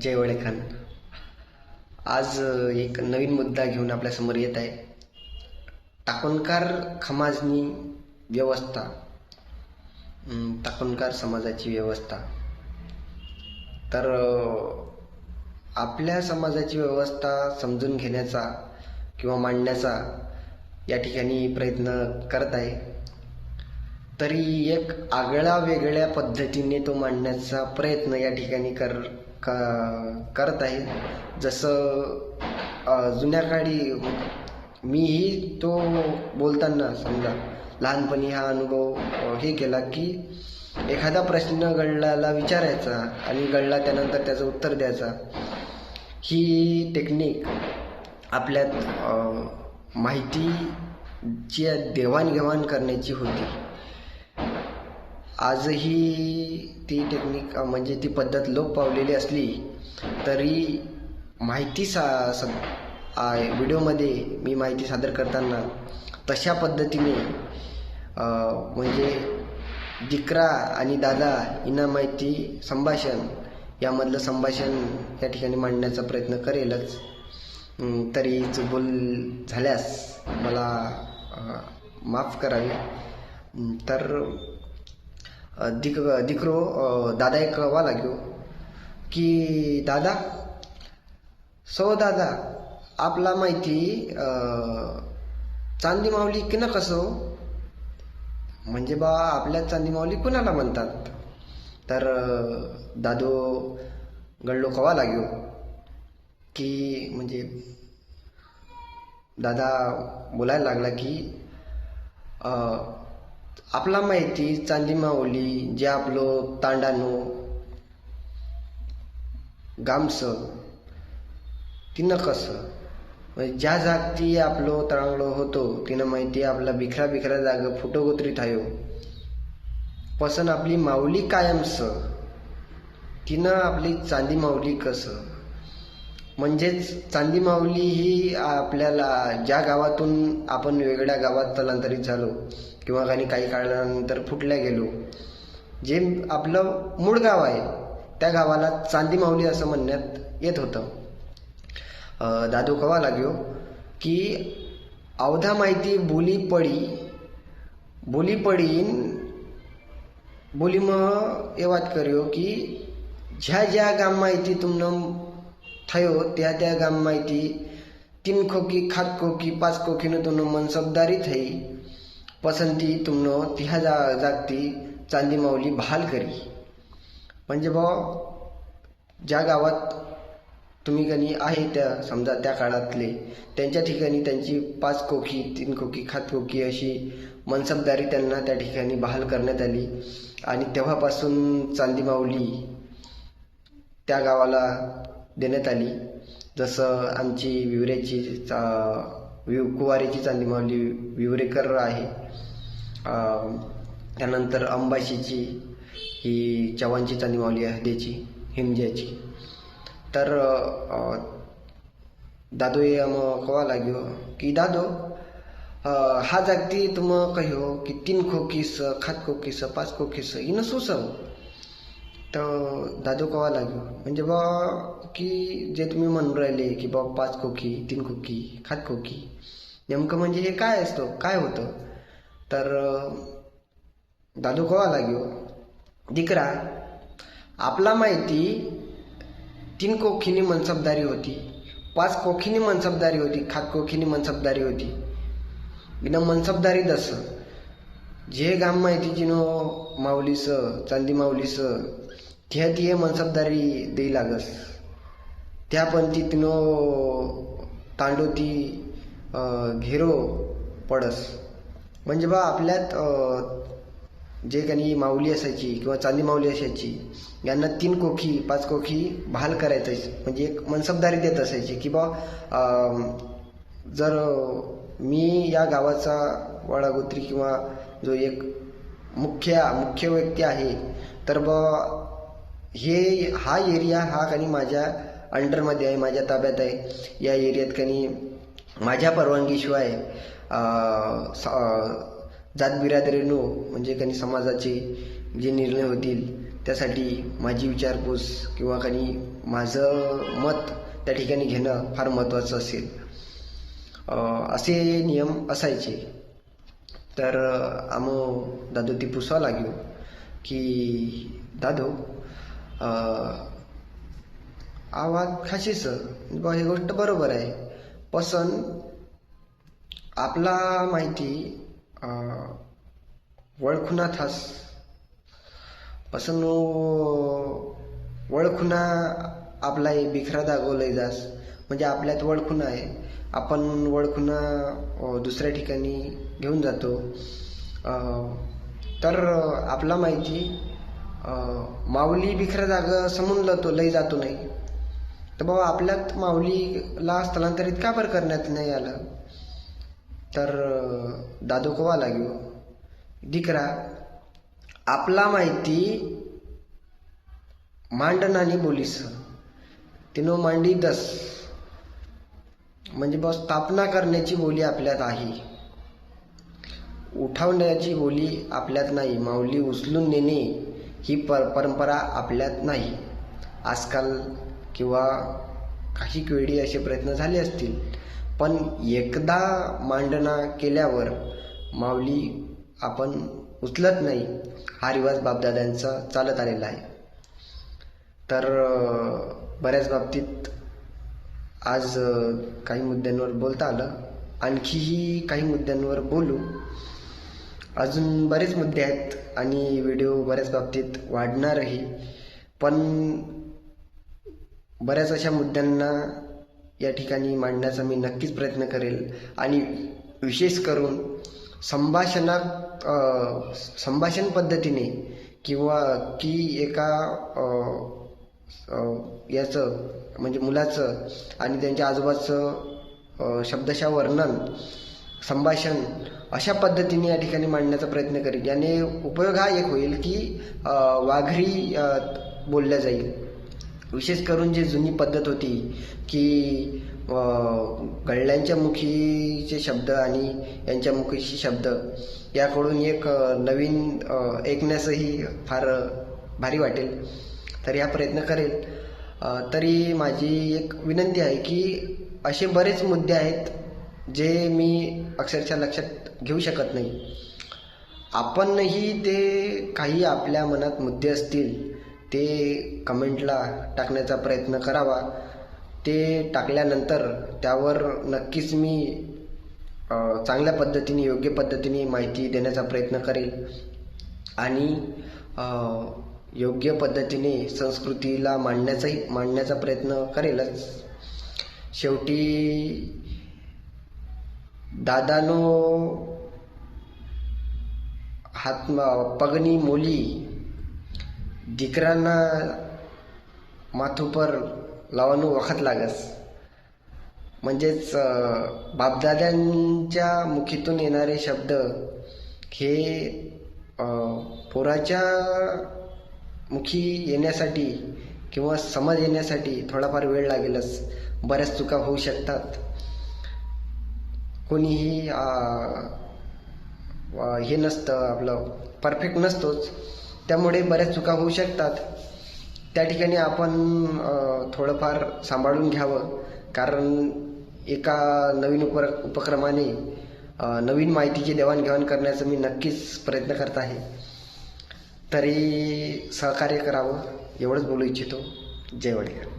जय वडेखान आज एक नवीन मुद्दा घेऊन आपल्यासमोर येत आहे. टाकणकार खमाजनी व्यवस्था. अम, टाकणकार समाजाची व्यवस्था. तर आपल्या समाजाची व्यवस्था समजून घेण्याचा किंवा मांडण्याचा या ठिकाणी प्रयत्न करत आहे. तरी एक आगळ्या वेगळ्या पद्धतीने तो मांडण्याचा प्रयत्न या ठिकाणी कर का करत आहे. जसं जुन्या काळी मीही तो बोलताना समजा लहानपणी हा अनुभव हे केला की एखादा प्रश्न गळ्याला विचारायचा आणि गळला त्यानंतर त्याचं उत्तर द्यायचा. ही टेक्निक आपल्यात माहितीची देवाणघेवाण करण्याची होती. आजही ती टेक्निक म्हणजे ती पद्धत लोप पावलेली असली तरी माहिती सा स व्हिडिओमध्ये मी माहिती सादर करताना तशा पद्धतीने म्हणजे दिकरा आणि दादा हिना माहिती संभाषण यामधलं संभाषण या ठिकाणी मांडण्याचा प्रयत्न करेलच. तरी चुकबोल झाल्यास मला माफ करावे. तर દીક દીકરો દાદાએ કહેવા दादा एक દાદા लाग्यो की दादा सो दादा आपला माहिती चांदी माऊली की ना कसं म्हणजे बा आपल्या चांदी माऊली कुणाला म्हणतात? तर दादो गळलो कवा लाग्यो? की म्हणजे दादा बोलायला लागला की आपला माहिती चांदी माऊली जे आपलो तांडानो गामस तिनं कसं? म्हणजे ज्या जागती आपलो तळांगलो होतो तिनं माहिती आपला बिखरा बिखरा जाग फुटोगोत्री थायो पसन आपली माऊली कायमस तिनं आपली चांदी माऊली कसं? म्हणजेच चांदी माऊली ही आपल्याला ज्या गावातून आपण वेगळ्या गावात स्थलांतरित झालो किंवा आणि काही काळानंतर फुटल्या गेलो. जे आपलं मूळ गाव आहे त्या गावाला चांदी माऊली असं म्हणण्यात येत होतं. दादू कवा लाग्यो की अवधा माहिती बोली पडी बोली पडीन बोली म हे वात करू की ज्या ज्या गाम माहिती तुमनं थयो त्या त्या गाम माहिती तीन खोकी खात खोकी पाच खोकीनं तुमनं मन सबदारी थई. पसंती तुमनं तिहा जा जागती चांदी माऊली बहाल करी। म्हणजे भाऊ ज्या गावात तुम्ही कनी आहे त्या समजा त्या काळातले त्यांच्या ठिकाणी त्यांची पाच कोकी तीन कोकी खात कोकी अशी मनसबदारी त्यांना त्या ठिकाणी बहाल करण्यात आली आणि तेव्हापासून चांदी माऊली त्या गावाला देण्यात आली. जसं आमची विवरेची चा विव कुवारीची चांदी माऊली विवरेकर आहे. त्यानंतर अंबाशीची ही चव्हाणची चांदी माऊली हदेची हिमज्याची. तर दादो ये कवा लाग्यो की दादो हा जागती तुम कहो की तीन खोकीस खात खोकीस पाच खोकीस इन सुसव? तर दादू कवा लाग्यो म्हणजे बा की जे तुम्ही म्हणून राहिले की बा पाच खोकी तीन खोकी खात खोकी नेमकं म्हणजे हे काय असतं? काय होतं? तर दादू कवा लाग्यो दिकरा आपला माहिती तीन कोखीनी मनसबदारी होती. पाच कोखीनी मनसबदारी होती खात कोखीनी मनसबदारी होती. बिना मनसबदारी दस. जे गाम माहिती जिनो माऊलीस चांदी माऊलीस त्या तिये मनसबदारी देई लागस. त्या पंथी तिनो तांडो ती घेरो पडस. म्हणजे बा आपल्यात जे काही माऊली असायची किंवा चांदी माऊली असायची यांना तीन कोखी पाच कोखी बहाल करायचं म्हणजे एक मनसबदारी देत असायची की बा जर मी या गावाचा वडागोत्री किंवा जो एक मुख्य मुख्य व्यक्ती आहे तर बा हे हा एरिया हा कणी माझ्या अंडरमध्ये आहे माझ्या ताब्यात आहे. या एरियात कणी माझ्या परवानगीशिवाय स- जात बिरादरीनो म्हणजे कणी समाजाचे जे निर्णय होतील त्यासाठी माझी विचारपूस किंवा कणी माझं मत त्या ठिकाणी घेणं फार महत्त्वाचं असेल. असे नियम असायचे. तर आम दादो ती पुसवा लागलो की दादो आवाज खाशीचं बा ही गोष्ट बरोबर आहे. पसन आपला माहिती अं, वळखुना थास पसन वळखुना आपला हे बिखरा दागो जास. म्हणजे आपल्यात वळखुना आहे. आपण वळखुना दुसऱ्या ठिकाणी घेऊन जातो. तर आपला माहिती माऊली बिखरा जाग समजलं तो लय जातो नाही. तर बाबा आपल्यात माऊलीला स्थलांतरित का बरं करण्यात नाही आलं? तर अं, दादू कोवा लाग्यो दिकरा आपला माहिती मांडनानी बोलीस. तिनो मांडी दस. म्हणजे बस स्थापना करण्याची बोली आपल्यात आहे. उठवण्याची बोली आपल्यात नाही. माऊली उचलून नेणे. ही पर परंपरा आपल्यात नाही. आजकाल किंवा काही वेळी असे प्रयत्न झाले असतील. पण एकदा मांडणा केल्यावर माऊली आपण उचलत नाही हा रिवाज बापदाद्यांचा चालत आलेला आहे. तर बऱ्याच बाबतीत आज काही मुद्द्यांवर बोलता आलं. आणखीही काही मुद्द्यांवर बोलू. अजून बरेच मुद्दे आहेत आणि व्हिडिओ बऱ्याच बाबतीत वाढणारही. पण बऱ्याच अशा मुद्द्यांना या ठिकाणी मांडण्याचा मी नक्कीच प्रयत्न करेल. आणि विशेष करून संभाषणात संभाषण पद्धतीने किंवा की एका याचं म्हणजे मुलाचं आणि त्यांच्या आजोबाचं शब्दशः वर्णन संभाषण अशा पद्धतीने या ठिकाणी मांडण्याचा प्रयत्न करेल याने उपयोग हा एक होईल की वाघरी बोलल्या जाईल. विशेष करून जी जुनी पद्धत होती की गळल्यांच्या मुखीचे शब्द आणि यांच्या मुखीचे शब्द याकडून एक नवीन ऐकण्यासही फार भारी वाटेल. तर हा प्रयत्न करेल. तरी माझी एक विनंती आहे की असे बरेच मुद्दे आहेत जे मी अक्षरशः लक्षात घेऊ शकत नाही. आपणही ते काही आपल्या मनात मुद्दे असतील ते कमेंटला टाकण्याचा प्रयत्न करावा. ते टाकल्यानंतर त्यावर नक्कीच मी चांगल्या पद्धतीने योग्य पद्धतीने माहिती देण्याचा प्रयत्न करेल. आणि योग्य पद्धतीने संस्कृतीला मांडण्याचाही मांडण्याचा प्रयत्न करेलच. शेवटी दादानो हात पगनी मोली दिकरांना માથું પર लावणं वखत लागस. म्हणजेच बापदाद्यांच्या मुखीतून येणारे शब्द हे पोराच्या मुखी येण्यासाठी किंवा समज येण्यासाठी थोडाफार वेळ लागेलच. बऱ्याच चुका होऊ शकतात. कोणीही हे नसतं आपलं. परफेक्ट नसतोच. त्यामुळे बऱ्याच चुका होऊ शकतात. त्या ठिकाणी आपण थोडंफार सांभाळून घ्यावं. कारण एका नवीन उप उपक्रमाने नवीन माहितीची देवाणघेवाण करण्याचा मी नक्कीच प्रयत्न करत आहे. तरी सहकार्य करावं एवढंच बोलू इच्छितो. जय वडील